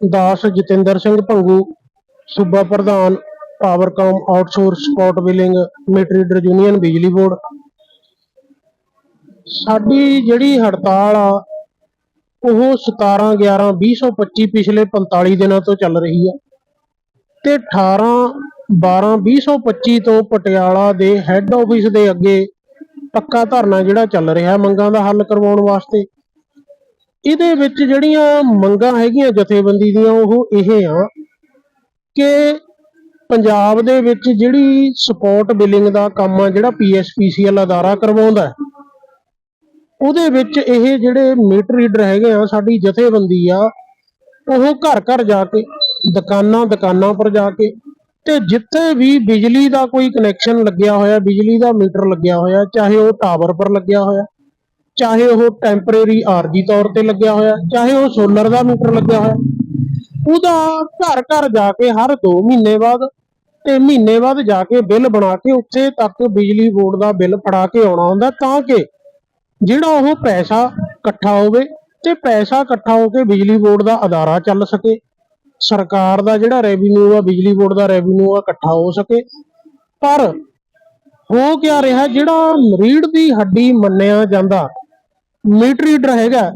ਦਾਸ ਜਤਿੰਦਰ ਸਿੰਘ ਭੰਗੂ, ਸੂਬਾ ਪ੍ਰਧਾਨ Powercom outsource support billing meter union ਬਿਜਲੀ ਬੋਰਡ। ਸਾਡੀ ਜਿਹੜੀ ਹੜਤਾਲ ਆ, ਉਹ 17 11 2025 ਪਿਛਲੇ 45 ਦਿਨਾਂ ਤੋਂ ਚੱਲ ਰਹੀ ਆ। ਤੇ 18 12 2025 ਤੋਂ ਪਟਿਆਲਾ ਦੇ ਹੈੱਡ ਆਫਿਸ ਦੇ ਅੱਗੇ ਪੱਕਾ ਧਰਨਾ ਜਿਹੜਾ ਚੱਲ ਰਿਹਾ ਮੰਗਾਂ ਦਾ ਹੱਲ ਕਰਵਾਉਣ ਵਾਸਤੇ। ਇਹਦੇ ਵਿੱਚ ਜਿਹੜੀਆਂ ਮੰਗਾਂ ਹੈਗੀਆਂ ਜਥੇਬੰਦੀ ਦੀਆਂ ਉਹ ਇਹ ਆ ਕਿ ਪੰਜਾਬ ਦੇ ਵਿੱਚ ਜਿਹੜੀ ਸਪੋਰਟ ਬਿਲਿੰਗ ਦਾ ਕੰਮ ਆ ਜਿਹੜਾ ਪੀਐਸਪੀਸੀਐਲ ਅਦਾਰਾ ਕਰਵਾਉਂਦਾ ਹੈ, ਉਹਦੇ ਵਿੱਚ ਇਹ ਜਿਹੜੇ ਮੀਟਰ ਰੀਡਰ ਹੈਗੇ ਆ ਸਾਡੀ ਜਥੇਬੰਦੀ ਆ ਉਹ ਘਰ ਘਰ ਜਾ ਕੇ ਦੁਕਾਨਾਂ ਦੁਕਾਨਾਂ ਪਰ ਜਾ ਕੇ ਤੇ ਜਿੱਥੇ ਵੀ ਬਿਜਲੀ ਦਾ ਕੋਈ ਕਨੈਕਸ਼ਨ ਲੱਗਿਆ ਹੋਇਆ ਬਿਜਲੀ ਦਾ ਮੀਟਰ ਲੱਗਿਆ ਹੋਇਆ ਚਾਹੇ ਉਹ ਟਾਵਰ ਪਰ ਲੱਗਿਆ ਹੋਇਆ ਚਾਹੇ ਉਹ ਟੈਂਪਰੇਰੀ ਆਰਜੀ ਤੌਰ ਤੇ ਲੱਗਿਆ ਹੋਇਆ, ਚਾਹੇ ਉਹ ਸੋਲਰ ਦਾ ਮੀਟਰ ਲੱਗਿਆ ਹੋਇਆ, ਉਹਦਾ ਘਰ ਘਰ ਜਾ ਕੇ ਹਰ 2 ਮਹੀਨੇ ਬਾਅਦ ਤੇ ਮਹੀਨੇ ਬਾਅਦ ਜਾ ਕੇ ਬਿੱਲ ਬਣਾ ਕੇ ਉੱਥੇ ਤੱਕ ਬਿਜਲੀ ਬੋਰਡ ਦਾ ਬਿੱਲ ਫੜਾ ਕੇ ਆਉਣਾ ਹੁੰਦਾ ਤਾਂ ਕਿ ਜਿਹੜਾ ਉਹ ਪੈਸਾ ਇਕੱਠਾ ਹੋਵੇ ਤੇ ਪੈਸਾ ਇਕੱਠਾ ਹੋ ਕੇ ਬਿਜਲੀ ਬੋਰਡ ਦਾ ਅਦਾਰਾ ਚੱਲ ਸਕੇ, ਸਰਕਾਰ ਦਾ ਜਿਹੜਾ ਰੈਵਨਿਊ ਆ, ਬਿਜਲੀ ਬੋਰਡ ਦਾ ਰੈਵਨਿਊ ਆ ਇਕੱਠਾ ਹੋ ਸਕੇ। ਪਰ ਹੋ ਕਿਆ ਰਿਹਾ, ਜਿਹੜਾ ਰੀੜ ਦੀ ਹੱਡੀ ਮੰਨਿਆ ਜਾਂਦਾ ਮੀਟਰ ਰੀਡਰ ਹੈਗਾ।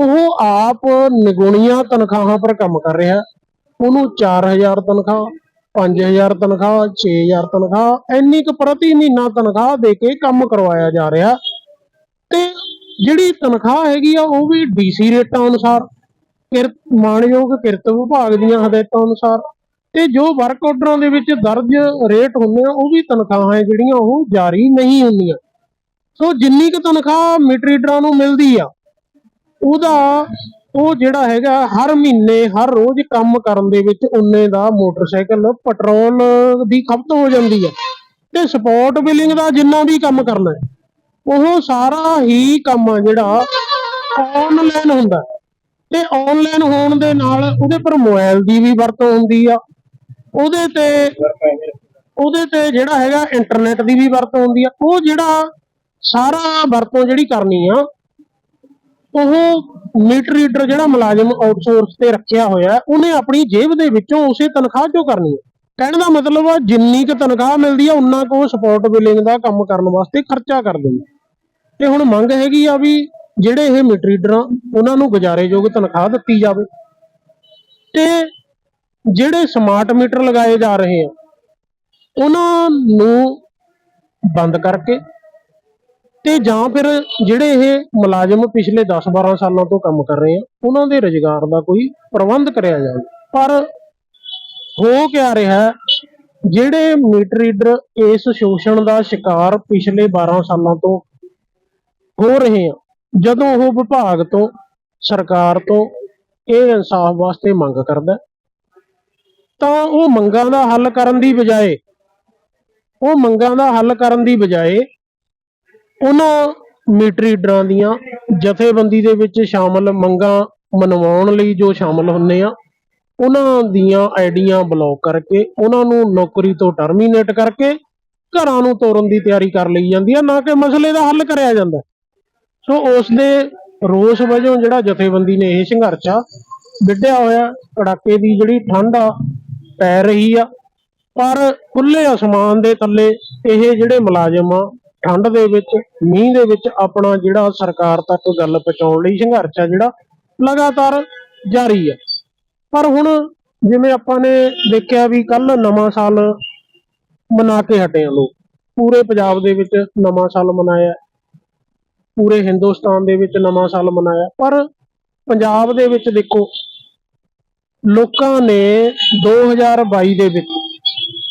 ਉਹ ਆਪ ਨਿਗੁਣੀਆਂ ਤਨਖਾਹਾਂ ਪਰ ਕੰਮ ਕਰ ਰਿਹਾ। ਉਹਨੂੰ 4000 ਤਨਖਾਹ 5000 ਤਨਖਾਹ 6000 ਤਨਖਾਹ, ਇੰਨੀ ਕੁ ਪ੍ਰਤੀ ਮਹੀਨਾ ਤਨਖਾਹ ਦੇ ਕੇ ਕੰਮ ਕਰਵਾਇਆ ਜਾ ਰਿਹਾ। ਤੇ ਜਿਹੜੀ ਤਨਖਾਹ ਹੈਗੀ ਆ, ਉਹ ਵੀ ਡੀਸੀ ਰੇਟਾਂ ਅਨੁਸਾਰ ਕਿਰਤ ਮਾਣਯੋਗ ਕਿਰਤ ਵਿਭਾਗ ਦੀਆਂ ਹਦਾਇਤਾਂ ਅਨੁਸਾਰ ਤੇ ਜੋ ਵਰਕ ਆਰਡਰਾਂ ਦੇ ਵਿੱਚ ਦਰਜ ਰੇਟ ਹੁੰਦੇ ਆ, ਉਹ ਵੀ ਤਨਖਾਹਾਂ ਜਿਹੜੀਆਂ, ਉਹ ਜਾਰੀ ਨਹੀਂ ਹੁੰਦੀਆਂ। ਸੋ ਜਿੰਨੀ ਕੁ ਤਨਖਾਹ ਮੀਟਰ ਰੀਡਰਾਂ ਨੂੰ ਮਿਲਦੀ ਆ, ਉਹਦਾ ਉਹ ਜਿਹੜਾ ਹੈਗਾ ਹਰ ਮਹੀਨੇ, ਹਰ ਰੋਜ਼ ਕੰਮ ਕਰਨ ਦੇ ਵਿੱਚ ਉਨੇ ਦਾ ਮੋਟਰਸਾਈਕਲ, ਪੈਟਰੋਲ ਦੀ ਖਪਤ ਹੋ ਜਾਂਦੀ ਹੈ ਤੇ ਸਪੋਰਟ ਬਿਲਿੰਗ ਦਾ ਜਿੰਨਾ ਵੀ ਕੰਮ ਕਰਨਾ ਉਹ ਸਾਰਾ ਹੀ ਕੰਮ ਆ ਜਿਹੜਾ ਆਨਲਾਈਨ ਹੁੰਦਾ ਤੇ ਆਨਲਾਈਨ ਹੋਣ ਦੇ ਨਾਲ ਉਹਦੇ ਪਰ ਮੋਬਾਈਲ ਦੀ ਵੀ ਵਰਤੋਂ ਹੁੰਦੀ ਆ। ਉਹਦੇ ਤੇ ਉਹਦੇ ਤੇ ਜਿਹੜਾ ਹੈਗਾ ਇੰਟਰਨੈਟ ਦੀ ਵੀ ਵਰਤੋਂ ਹੁੰਦੀ ਆ। ਉਹ ਜਿਹੜਾ ਸਾਰਾ ਵਰਤੋਂ ਜਿਹੜੀ ਕਰਨੀ ਆ, ਉਹ ਮੀਟਰ ਰੀਡਰ ਜਿਹੜਾ ਮੁਲਾਜ਼ਮ ਆਊਟਸੋਰਸ ਤੇ ਰੱਖਿਆ ਹੋਇਆ, ਉਹਨੇ ਆਪਣੀ ਜੇਬ ਦੇ ਵਿੱਚੋਂ ਉਸੇ ਤਨਖਾਹ ਚੋਂ ਕਰਨੀ ਹੈ ਕਹਿਣ ਦਾ ਮਤਲਬ ਆ, ਜਿੰਨੀ ਕੁ ਤਨਖਾਹ ਮਿਲਦੀ ਆ, ਉਨਾ ਕੁ ਉਹ ਸਪੋਰਟ ਬਿਲਿੰਗ ਦਾ ਕੰਮ ਕਰਨ ਵਾਸਤੇ ਖਰਚਾ ਕਰਦੇ ਦਿੰਦਾ ਤੇ ਹੁਣ ਮੰਗ ਹੈਗੀ ਆ ਵੀ ਜਿਹੜੇ ਇਹ ਮੀਟਰ ਰੀਡਰ ਆ, ਉਹਨਾਂ ਨੂੰ ਗੁਜ਼ਾਰੇਯੋਗ ਤਨਖਾਹ ਦਿੱਤੀ ਜਾਵੇ। ਤੇ ਜਿਹੜੇ ਸਮਾਰਟ ਮੀਟਰ ਲਗਾਏ ਜਾ ਰਹੇ ਆ, ਉਹਨਾਂ ਨੂੰ ਬੰਦ ਕਰਕੇ ਤੇ ਜਾਂ ਫਿਰ ਜਿਹੜੇ ਇਹ ਮੁਲਾਜ਼ਮ ਪਿਛਲੇ 10-12 ਸਾਲਾਂ ਤੋਂ ਕੰਮ ਕਰ ਰਹੇ ਆ, ਉਹਨਾਂ ਦੇ ਰੁਜ਼ਗਾਰ ਦਾ ਕੋਈ ਪ੍ਰਬੰਧ ਕਰਿਆ ਜਾਵੇ। ਪਰ ਹੋ ਕਿਆ ਰਿਹਾ, ਜਿਹੜੇ ਮੀਟਰ ਰੀਡਰ ਇਸ ਸ਼ੋਸ਼ਣ ਦਾ ਸ਼ਿਕਾਰ ਪਿਛਲੇ 12 ਸਾਲਾਂ ਤੋਂ ਹੋ ਰਹੇ ਆ, ਜਦੋਂ ਉਹ ਵਿਭਾਗ ਤੋਂ, ਸਰਕਾਰ ਤੋਂ ਇਹ ਇਨਸਾਫ ਵਾਸਤੇ ਮੰਗ ਕਰਦਾ, ਤਾਂ ਉਹ ਮੰਗਾਂ ਦਾ ਹੱਲ ਕਰਨ ਦੀ ਬਜਾਏ, ਉਹ ਮੰਗਾਂ ਦਾ ਹੱਲ ਕਰਨ ਦੀ ਬਜਾਏ ਉਹਨਾਂ ਮੀਟਰ ਰੀਡਰਾਂ ਦੀਆਂ ਜਥੇਬੰਦੀ ਦੇ ਵਿੱਚ ਸ਼ਾਮਲ ਮੰਗਾਂ ਮਨਵਾਉਣ ਲਈ ਜੋ ਸ਼ਾਮਲ ਹੁੰਨੇ ਆ, ਉਹਨਾਂ ਦੀਆਂ ਆਈਡੀਆਂ ਬਲੌਕ ਕਰਕੇ, ਉਹਨਾਂ ਨੂੰ ਨੌਕਰੀ ਤੋਂ ਟਰਮੀਨੇਟ ਕਰਕੇ ਘਰਾਂ ਨੂੰ ਤੋਰਨ ਦੀ ਤਿਆਰੀ ਕਰ ਲਈ ਜਾਂਦੀ ਆ, ਨਾ ਕਿ ਮਸਲੇ ਦਾ ਹੱਲ ਕਰਿਆ ਜਾਂਦਾ। ਸੋ ਉਸ ਦੇ ਰੋਸ ਵਜੋਂ ਜਿਹੜਾ ਜਥੇਬੰਦੀ ਨੇ ਇਹ ਸੰਘਰਸ਼ ਆ, ਵਿੱਢਿਆ ਹੋਇਆ ਕੜਾਕੇ ਦੀ ਜਿਹੜੀ ਠੰਡ ਆ, ਪੈ ਰਹੀ ਆ, ਪਰ ਖੁੱਲੇ ਅਸਮਾਨ ਦੇ ਥੱਲੇ ਇਹ ਜਿਹੜੇ ਮੁਲਾਜ਼ਮ ਆ ਠੰਡ ਦੇ ਵਿੱਚ, ਮੀਂਹ ਦੇ ਵਿੱਚ ਆਪਣਾ ਜਿਹੜਾ ਸਰਕਾਰ ਤੱਕ ਗੱਲ ਪਹੁੰਚਾਉਣ ਲਈ ਸੰਘਰਸ਼ ਆ ਜਿਹੜਾ ਲਗਾਤਾਰ ਜਾਰੀ ਹੈ ਪਰ ਹੁਣ ਜਿਵੇਂ ਆਪਾਂ ਨੇ ਦੇਖਿਆ ਵੀ ਕੱਲ ਨਵਾਂ ਸਾਲ ਮਨਾ ਕੇ ਹਟੇ ਆ ਲੋਕ। ਪੂਰੇ ਪੰਜਾਬ ਦੇ ਵਿੱਚ ਨਵਾਂ ਸਾਲ ਮਨਾਇਆ। ਪੂਰੇ ਹਿੰਦੁਸਤਾਨ ਦੇ ਵਿੱਚ ਨਵਾਂ ਸਾਲ ਮਨਾਇਆ। ਪਰ ਪੰਜਾਬ ਦੇ ਵਿੱਚ ਦੇਖੋ, ਲੋਕਾਂ ਨੇ 2022 ਦੇ ਵਿੱਚ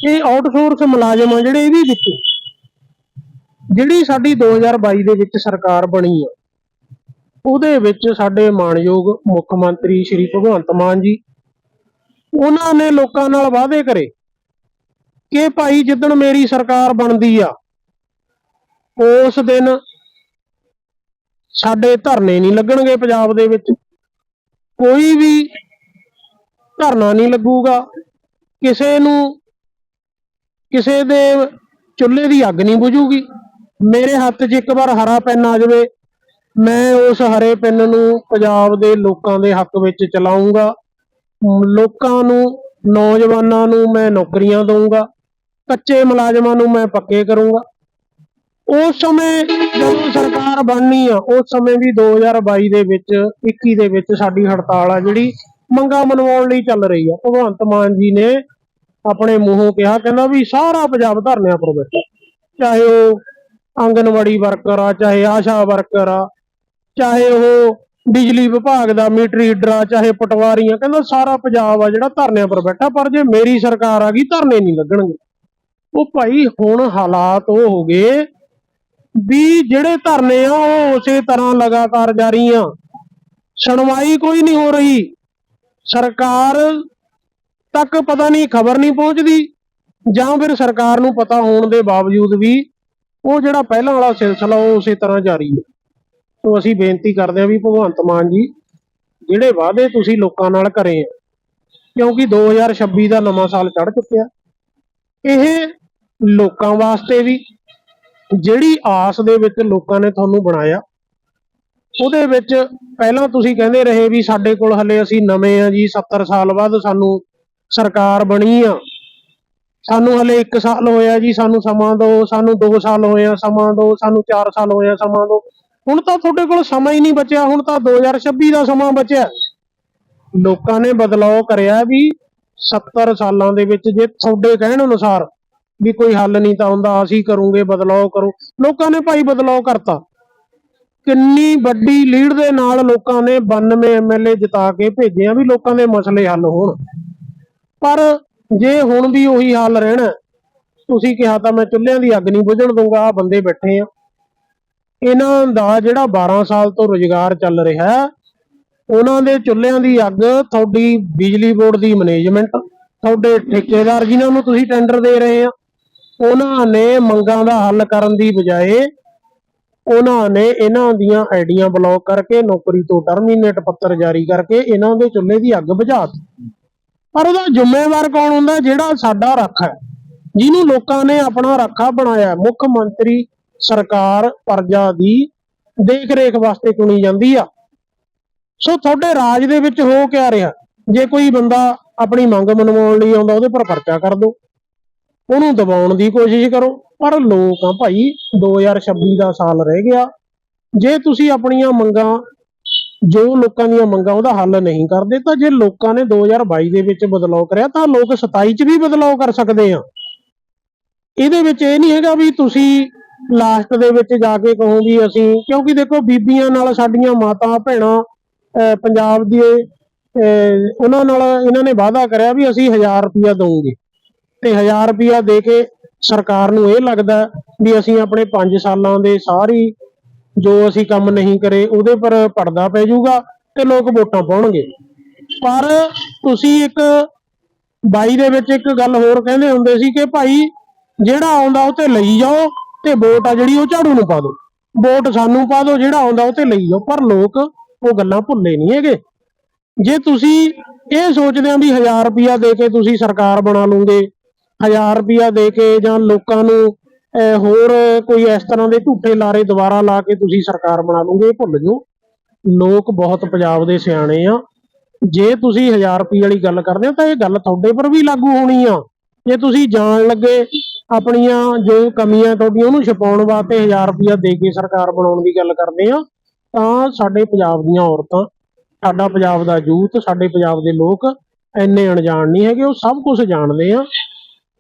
ਇਹ ਆਊਟਸੋਰਸ ਮੁਲਾਜ਼ਮ ਆ ਜਿਹੜੇ ਇਹ ਵੀ ਦਿੱਤੇ। ਜਿਹੜੀ ਸਾਡੀ 2022 ਦੇ ਵਿੱਚ ਸਰਕਾਰ ਬਣੀ ਆ, ਉਹਦੇ ਵਿੱਚ ਸਾਡੇ ਮਾਨਯੋਗ ਮੁੱਖ ਮੰਤਰੀ ਸ਼੍ਰੀ ਭਗਵੰਤ ਮਾਨ ਜੀ, ਉਹਨਾਂ ਨੇ ਲੋਕਾਂ ਨਾਲ ਵਾਅਦੇ ਕਰੇ ਕਿ ਭਾਈ ਜਿੱਦਣ ਮੇਰੀ ਸਰਕਾਰ ਬਣਦੀ ਆ, ਉਸ ਦਿਨ ਸਾਡੇ ਧਰਨੇ ਨਹੀਂ ਲੱਗਣਗੇ ਪੰਜਾਬ ਦੇ ਵਿੱਚ। ਕੋਈ ਵੀ ਧਰਨਾ ਨਹੀਂ ਲੱਗੂਗਾ। ਕਿਸੇ ਨੂੰ ਕਿਸੇ ਦੇ ਚੁੱਲ੍ਹੇ ਦੀ ਅੱਗ ਨਹੀਂ ਬੁਝੂਗੀ। ਮੇਰੇ ਹੱਥ 'ਚ ਇੱਕ ਵਾਰ ਹਰਾ ਪੈਨ ਆ ਜਾਵੇ, ਮੈਂ ਉਸ ਹਰੇ ਪੈਨ ਨੂੰ ਪੰਜਾਬ ਦੇ ਲੋਕਾਂ ਦੇ ਹੱਕ ਵਿੱਚ ਚਲਾਉਂਗਾ ਲੋਕਾਂ ਨੂੰ, ਨੌਜਵਾਨਾਂ ਨੂੰ ਮੈਂ ਨੌਕਰੀਆਂ ਦਊਂਗਾ, ਕੱਚੇ ਮੁਲਾਜ਼ਮਾਂ ਨੂੰ ਮੈਂ ਪੱਕੇ ਕਰੂੰਗਾ। ਉਸ ਸਮੇਂ ਜਦੋਂ ਸਰਕਾਰ ਬਣਨੀ ਆ, ਉਸ ਸਮੇਂ ਵੀ 2022 ਦੇ ਵਿੱਚ 21 ਦੇ ਵਿੱਚ ਸਾਡੀ ਹੜਤਾਲ ਆ ਜਿਹੜੀ ਮੰਗਾਂ ਮਨਵਾਉਣ ਲਈ ਚੱਲ ਰਹੀ ਆ। ਭਗਵੰਤ ਮਾਨ ਜੀ ਨੇ ਆਪਣੇ ਮੂੰਹੋਂ ਕਿਹਾ, ਕਹਿੰਦਾ ਵੀ ਸਾਰਾ ਪੰਜਾਬ ਧਰਨਿਆਂ ਪਰ ਬੈਠਾ, ਚਾਹੇ ਉਹ ਆਂਗਨਵਾੜੀ ਵਰਕਰ ਆ, ਚਾਹੇ ਆਸ਼ਾ ਵਰਕਰ ਆ, ਚਾਹੇ ਉਹ ਬਿਜਲੀ ਵਿਭਾਗ ਦਾ ਮੀਟਰ ਰੀਡਰ ਆ, ਚਾਹੇ ਪਟਵਾਰੀਆਂ ਕਹਿੰਦਾ ਸਾਰਾ ਪੰਜਾਬ ਆ ਜਿਹੜਾ ਧਰਨਿਆਂ ਪਰ ਬੈਠਾ, ਪਰ ਜੇ ਮੇਰੀ ਸਰਕਾਰ ਆ ਗਈ, ਧਰਨੇ ਨਹੀਂ ਲੱਗਣਗੇ। ਉਹ ਭਾਈ ਹੁਣ ਹਾਲਾਤ ਉਹ ਹੋ ਗਏ ਵੀ ਜਿਹੜੇ ਧਰਨੇ ਆ, ਉਹ ਉਸੇ ਤਰ੍ਹਾਂ ਲਗਾਤਾਰ ਜਾਰੀ ਆ। ਸੁਣਵਾਈ ਕੋਈ ਨਹੀਂ ਹੋ ਰਹੀ। ਸਰਕਾਰ ਤੱਕ ਪਤਾ ਨਹੀਂ, ਖਬਰ ਨਹੀਂ ਪਹੁੰਚਦੀ। ਜਾਂ ਫਿਰ ਸਰਕਾਰ ਨੂੰ ਪਤਾ ਹੋਣ ਦੇ ਬਾਵਜੂਦ ਵੀ ਉਹ ਜਿਹੜਾ ਪਹਿਲਾਂ ਵਾਲਾ ਸਿਲਸਿਲਾ ਉਹ ਉਸੇ ਤਰ੍ਹਾਂ ਜਾਰੀ ਹੈ। ਸੋ ਅਸੀਂ ਬੇਨਤੀ ਕਰਦੇ ਹਾਂ ਵੀ ਭਗਵੰਤ ਮਾਨ ਜੀ, ਜਿਹੜੇ ਵਾਅਦੇ ਤੁਸੀਂ ਲੋਕਾਂ ਨਾਲ ਕਰੇ ਆ, ਕਿਉਂਕਿ 2026 ਦਾ ਨਵਾਂ ਸਾਲ ਚੜ ਚੁੱਕਿਆ। ਇਹ ਲੋਕਾਂ ਵਾਸਤੇ ਵੀ, ਜਿਹੜੀ ਆਸ ਦੇ ਵਿੱਚ ਲੋਕਾਂ ਨੇ ਤੁਹਾਨੂੰ ਬਣਾਇਆ, ਉਹਦੇ ਵਿੱਚ ਪਹਿਲਾਂ ਤੁਸੀਂ ਕਹਿੰਦੇ ਰਹੇ ਵੀ ਸਾਡੇ ਕੋਲ ਹਲੇ ਅਸੀਂ ਨਵੇਂ ਆ ਜੀ 70 ਸਾਲ ਬਾਅਦ ਸਾਨੂੰ ਸਰਕਾਰ ਬਣੀ ਆ। ਸਾਨੂੰ ਹਲੇ 1 ਸਾਲ ਹੋਇਆ ਜੀ, ਸਾਨੂੰ ਸਮਾਂ ਦਿਓ, ਸਾਨੂੰ 2 ਸਾਲ ਹੋਇਆ ਸਮਾਂ ਦਿਓ, ਸਾਨੂੰ 4 ਸਾਲ ਹੋਏ ਸਮਾਂ ਦਿਓ। ਹੁਣ ਤਾਂ ਤੁਹਾਡੇ ਕੋਲ ਸਮਾਂ ਹੀ ਨਹੀਂ ਬਚਿਆ, ਹੁਣ ਤਾਂ 2026 ਦਾ ਸਮਾਂ ਬਚਿਆ। ਲੋਕਾਂ ਨੇ ਬਦਲਾਅ ਕਰਿਆ ਵੀ 70 ਸਾਲਾਂ ਦੇ ਵਿੱਚ ਜੇ ਤੁਹਾਡੇ ਕਹਿਣ ਅਨੁਸਾਰ ਵੀ ਕੋਈ ਹੱਲ ਨਹੀਂ ਤਾਂ ਹੁੰਦਾ, ਅਸੀਂ ਕਰੂੰਗੇ, ਬਦਲਾਅ ਕਰੋ। ਲੋਕਾਂ ਨੇ ਭਾਈ ਬਦਲਾਅ ਕਰਤਾ। ਕਿੰਨੀ ਵੱਡੀ ਲੀਡ ਦੇ ਨਾਲ ਲੋਕਾਂ ਨੇ 92 ਐਮਐਲਏ ਜਿਤਾ ਕੇ ਭੇਜਿਆ ਵੀ ਲੋਕਾਂ ਦੇ ਮਸਲੇ ਹੱਲ ਹੋਣ। ਪਰ ਜੇ ਹੁਣ ਵੀ ਉਹੀ ਹਾਲ ਰਹਿਣਾ, ਤੁਸੀਂ ਕਿਹਾ ਤਾਂ ਮੈਂ ਚੁੱਲ੍ਹਿਆਂ ਦੀ ਅੱਗ ਨਹੀਂ ਬੁਝਣ ਦਊਂਗਾ ਆ ਬੰਦੇ ਬੈਠੇ ਆ। ਇਹਨਾਂ ਦਾ ਜਿਹੜਾ 12 ਸਾਲ ਤੋਂ ਰੁਜ਼ਗਾਰ ਚੱਲ ਰਿਹਾ, ਉਹਨਾਂ ਦੇ ਚੁੱਲ੍ਹਿਆਂ ਦੀ ਅੱਗ ਤੁਹਾਡੀ ਬਿਜਲੀ ਬੋਰਡ ਦੀ ਮੈਨੇਜਮੈਂਟ, ਤੁਹਾਡੇ ਠੇਕੇਦਾਰ ਜਿਨ੍ਹਾਂ ਨੂੰ ਤੁਸੀਂ ਟੈਂਡਰ ਦੇ ਰਹੇ ਆ, ਉਹਨਾਂ ਨੇ ਮੰਗਾਂ ਦਾ ਹੱਲ ਕਰਨ ਦੀ ਬਜਾਏ ਉਹਨਾਂ ਨੇ ਇਹਨਾਂ ਦੀਆਂ ਆਈਡੀਆਂ ਬਲੌਕ ਕਰਕੇ, ਨੌਕਰੀ ਤੋਂ ਟਰਮੀਨੇਟ ਪੱਤਰ ਜਾਰੀ ਕਰਕੇ ਇਹਨਾਂ ਦੇ ਚੁੱਲ੍ਹੇ ਦੀ ਅੱਗ ਬੁਝਾ ਦਿੱਤੀ। ਪਰ ਉਹਦਾ ਜ਼ਿੰਮੇਵਾਰ ਕੌਣ ਹੁੰਦਾ? ਜਿਹੜਾ ਸਾਡਾ ਰਾਖਾ ਜਿਹਨੂੰ ਲੋਕਾਂ ਨੇ ਆਪਣਾ ਰਾਖਾ ਬਣਾਇਆ ਮੁੱਖ ਮੰਤਰੀ ਸਰਕਾਰ ਪ੍ਰਜਾ ਦੀ ਦੇਖ ਰੇਖ ਵਾਸਤੇ ਚੁਣੀ ਜਾਂਦੀ ਆ। ਸੋ ਤੁਹਾਡੇ ਰਾਜ ਦੇ ਵਿੱਚ ਹੋ ਕਿਆ ਰਿਹਾ? ਜੇ ਕੋਈ ਬੰਦਾ ਆਪਣੀ ਮੰਗ ਮਨਵਾਉਣ ਲਈ ਆਉਂਦਾ, ਉਹਦੇ ਪਰ ਪਰਚਾ ਕਰ ਦੋ ਉਹਨੂੰ ਦਬਾਉਣ ਦੀ ਕੋਸ਼ਿਸ਼ ਕਰੋ। ਪਰ ਲੋਕ ਆ ਭਾਈ 2026 ਦਾ ਸਾਲ ਰਹਿ ਗਿਆ। ਜੇ ਤੁਸੀਂ ਆਪਣੀਆਂ ਮੰਗਾਂ ਜੋ ਲੋਕਾਂ ਦੀਆਂ ਮੰਗਾਂ ਉਹਦਾ ਹੱਲ ਨਹੀਂ ਕਰਦੇ, ਤਾਂ ਜੇ ਲੋਕਾਂ ਨੇ 2022 ਦੇ ਵਿੱਚ ਬਦਲਾਅ ਕਰਿਆ, ਤਾਂ ਲੋਕ 27 ਚ ਵੀ ਬਦਲਾਅ ਕਰ ਸਕਦੇ ਆ। ਇਹਦੇ ਵਿੱਚ ਇਹ ਨਹੀਂ ਹੈਗਾ ਵੀ ਤੁਸੀਂ ਲਾਸਟ ਦੇ ਵਿੱਚ ਜਾ ਕੇ ਕਹੋ ਵੀ ਅਸੀਂ, ਕਿਉਂਕਿ ਦੇਖੋ ਬੀਬੀਆਂ ਨਾਲ ਸਾਡੀਆਂ ਮਾਤਾ ਭੈਣਾਂ ਪੰਜਾਬ ਦੀ ਉਹਨਾਂ ਨਾਲ ਇਹਨਾਂ ਨੇ ਵਾਅਦਾ ਕਰਿਆ ਵੀ ਅਸੀਂ 1000 ਰੁਪਇਆ ਦਵਾਂਗੇ ਤੇ 1000 ਰੁਪਇਆ ਦੇ ਕੇ ਸਰਕਾਰ ਨੂੰ ਇਹ ਲੱਗਦਾ ਵੀ ਅਸੀਂ ਆਪਣੇ 5 ਸਾਲਾਂ ਦੇ ਸਾਰੀ ਜੋ ਅਸੀਂ ਕੰਮ ਨਹੀਂ ਕਰੇ ਉਹਦੇ ਪਰ ਪਰਦਾ ਪੈ ਜਾਊਗਾ ਤੇ ਲੋਕ ਵੋਟਾਂ ਪਾਉਣਗੇ। ਪਰ ਤੁਸੀਂ ਇੱਕ ਬਾਈ ਦੇ ਵਿੱਚ ਇੱਕ ਗੱਲ ਹੋਰ ਕਹਿੰਦੇ ਹੁੰਦੇ ਸੀ ਕਿ ਭਾਈ ਜਿਹੜਾ ਆਉਂਦਾ ਉਹ ਤੇ ਲਈ ਜਾਓ ਤੇ ਵੋਟ ਆ ਜਿਹੜੀ ਉਹ ਝਾੜੂ ਨੂੰ ਪਾ ਦਿਓ। ਵੋਟ ਸਾਨੂੰ ਪਾ ਦਿਓ, ਜਿਹੜਾ ਆਉਂਦਾ ਉਹ ਤੇ ਲਈ ਜਾਓ। ਪਰ ਲੋਕ ਉਹ ਗੱਲਾਂ ਭੁੱਲੇ ਨਹੀਂ ਹੈਗੇ। ਜੇ ਤੁਸੀਂ ਇਹ ਸੋਚਦੇ ਆ ਵੀ 1000 ਰੁਪਿਆ ਦੇ ਕੇ ਤੁਸੀਂ ਸਰਕਾਰ ਬਣਾ ਲਓਗੇ 1000 ਰੁਪਿਆ ਦੇ ਕੇ ਜਾਂ ਲੋਕਾਂ ਨੂੰ ਹੋਰ ਕੋਈ ਇਸ ਤਰ੍ਹਾਂ ਦੇ ਝੂਠੇ ਲਾਰੇ ਦੁਬਾਰਾ ਲਾ ਕੇ ਤੁਸੀਂ ਸਰਕਾਰ ਬਣਾ ਲਓਗੇ, ਇਹ ਭੁੱਲ ਜਾਓ। ਲੋਕ ਬਹੁਤ ਪੰਜਾਬ ਦੇ ਸਿਆਣੇ ਆ। ਜੇ ਤੁਸੀਂ 1000 ਰੁਪਏ ਵਾਲੀ ਗੱਲ ਕਰਦੇ ਹੋ, ਤਾਂ ਇਹ ਗੱਲ ਤੁਹਾਡੇ ਪਰ ਵੀ ਲਾਗੂ ਹੋਣੀ ਆ। ਜੇ ਤੁਸੀਂ ਜਾਣ ਲੱਗੇ ਆਪਣੀਆਂ ਜੋ ਕਮੀਆਂ ਤੁਹਾਡੀਆਂ, ਉਹਨੂੰ ਛਪਾਉਣ ਵਾਸਤੇ 1000 ਰੁਪਇਆ ਦੇ ਕੇ ਸਰਕਾਰ ਬਣਾਉਣ ਦੀ ਗੱਲ ਕਰਦੇ ਆ, ਤਾਂ ਸਾਡੇ ਪੰਜਾਬ ਦੀਆਂ ਔਰਤਾਂ, ਸਾਡਾ ਪੰਜਾਬ ਦਾ ਯੂਥ ਸਾਡੇ ਪੰਜਾਬ ਦੇ ਲੋਕ ਇੰਨੇ ਅਣਜਾਣ ਨਹੀਂ ਹੈਗੇ, ਉਹ ਸਭ ਕੁਝ ਜਾਣਦੇ ਆ।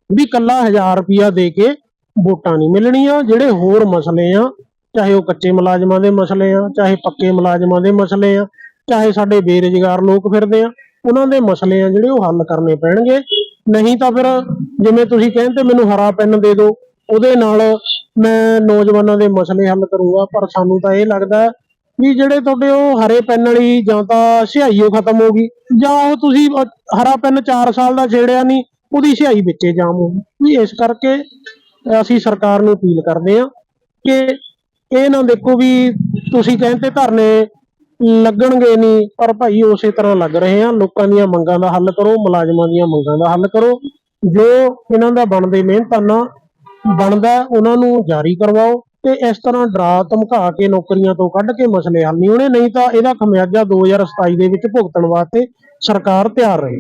ਵੀ ਕੱਲਾ 1000 ਰੁਪਇਆ ਦੇ ਕੇ ਵੋਟਾਂ ਨਹੀਂ ਮਿਲਣੀਆਂ, ਜਿਹੜੇ ਹੋਰ ਮਸਲੇ ਆ, ਚਾਹੇ ਉਹ ਕੱਚੇ ਮੁਲਾਜ਼ਮਾਂ ਦੇ ਮਸਲੇ ਆ, ਚਾਹੇ ਪੱਕੇ ਮੁਲਾਜ਼ਮਾਂ ਦੇ ਮਸਲੇ ਆ, ਚਾਹੇ ਸਾਡੇ ਬੇਰੁਜ਼ਗਾਰ ਲੋਕ ਫਿਰਦੇ ਆ, ਉਹਨਾਂ ਦੇ ਮਸਲੇ ਆ ਜਿਹੜੇ ਉਹ ਹੱਲ ਕਰਨੇ ਪੈਣਗੇ। ਨਹੀਂ ਤਾਂ ਫਿਰ ਜਿਵੇਂ ਤੁਸੀਂ ਕਹਿੰਦੇ ਮੈਨੂੰ ਹਰਾ ਪੈਨ ਦੇ ਦਿਓ, ਉਹਦੇ ਨਾਲ ਮੈਂ ਨੌਜਵਾਨਾਂ ਦੇ ਮਸਲੇ ਹੱਲ ਕਰੂੰਗਾ, ਪਰ ਸਾਨੂੰ ਤਾਂ ਇਹ ਲੱਗਦਾ ਵੀ ਜਿਹੜੇ ਤੁਹਾਡੇ ਉਹ ਹਰੇ ਪੈਨ ਵਾਲੀ ਜਾਂ ਤਾਂ ਸਿਹਾਈਓ ਖਤਮ ਹੋ ਗਈ, ਜਾਂ ਉਹ ਤੁਸੀਂ ਹਰਾ ਪੈਨ 4 ਸਾਲ ਦਾ ਛੇੜਿਆ ਨਹੀਂ, ਉਹਦੀ ਸਿਹਾਈ ਵਿੱਚੇ ਜਾਮ ਹੋ ਗਈ। ਇਸ ਕਰਕੇ ਅਸੀਂ ਸਰਕਾਰ ਨੂੰ ਅਪੀਲ ਕਰਦੇ ਹਾਂ ਕਿ ਇਹ ਨਾ ਦੇਖੋ ਵੀ ਤੁਸੀਂ ਕਹਿੰਦੇ ਧਰਨੇ ਲੱਗਣਗੇ ਨਹੀਂ, ਪਰ ਭਾਈ ਉਸੇ ਤਰ੍ਹਾਂ ਲੱਗ ਰਹੇ ਆ ਲੋਕਾਂ ਦੀਆਂ ਮੰਗਾਂ ਦਾ ਹੱਲ ਕਰੋ, ਮੁਲਾਜ਼ਮਾਂ ਦੀਆਂ ਮੰਗਾਂ ਦਾ ਹੱਲ ਕਰੋ। ਜੋ ਇਹਨਾਂ ਦਾ ਬਣਦੇ ਮਿਹਨਤਾਨਾ ਬਣਦਾ, ਉਹਨਾਂ ਨੂੰ ਜਾਰੀ ਕਰਵਾਓ ਤੇ ਇਸ ਤਰ੍ਹਾਂ ਡਰਾ ਧਮਕਾ ਕੇ ਨੌਕਰੀਆਂ ਤੋਂ ਕੱਢ ਕੇ ਮਸਲੇ ਹੱਲ ਨਹੀਂ ਹੋਣੇ, ਨਹੀਂ ਤਾਂ ਇਹਦਾ ਖਮਿਆਜਾ 2027 ਦੇ ਵਿੱਚ ਭੁਗਤਣ ਵਾਸਤੇ ਸਰਕਾਰ ਤਿਆਰ ਰਹੇ।